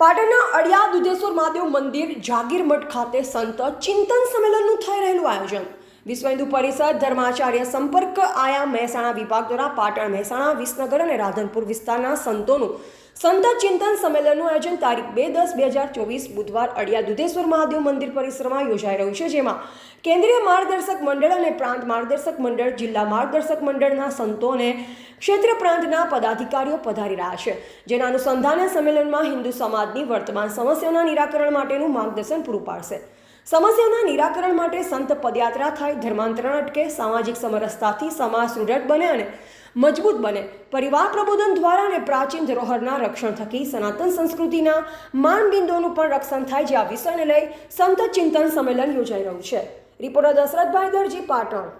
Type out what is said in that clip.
પાટણના અડિયા દુધેશ્વર મહાદેવ મંદિર જાગીર મઠ ખાતે સંત ચિંતન સંમેલનનું થઈ રહેલું આયોજન. વિશ્વ હિન્દુ પરિષદ, ધર્માચાર્ય સંપર્ક આયા મહેસાણા વિભાગ દ્વારા પાટણ, મહેસાણા, વિસનગર અને રાધનપુર વિસ્તારના સંતોનું સંત ચિંતન સંમેલનનું આયોજન તારીખ બે દસ બે હજાર ચોવીસ બુધવાર અડિયા દુધેશ્વર મહાદેવ મંદિર પરિસરમાં યોજાઈ રહ્યું છે, જેમાં કેન્દ્રીય માર્ગદર્શક મંડળ અને પ્રાંત માર્ગદર્શક મંડળ, જિલ્લા માર્ગદર્શક મંડળના સંતો અને ક્ષેત્ર પ્રાંતના પદાધિકારીઓ પધારી રહ્યા છે. જેના અનુસંધાને સંમેલનમાં હિન્દુ સમાજની વર્તમાન સમસ્યાઓના નિરાકરણ માટેનું માર્ગદર્શન પૂરું પાડશે. સમસ્યાઓના નિરાકરણ માટે સંત પદયાત્રા થાય, ધર્માંતરણ અટકે, સામાજિક સમરસતાથી સમાજ સુદૃઢ બને અને મજબૂત બને. પરિવાર પ્રબોધન દ્વારા અને પ્રાચીન ધરોહરના રક્ષણ થકી સનાતન સંસ્કૃતિના માનબિંદુઓનું પણ રક્ષણ થાય જે આ વિષયને લઈ સંત ચિંતન સંમેલન યોજાઈ રહ્યું છે. રિપોર્ટર દશરથભાઈ દરજી પાટણ.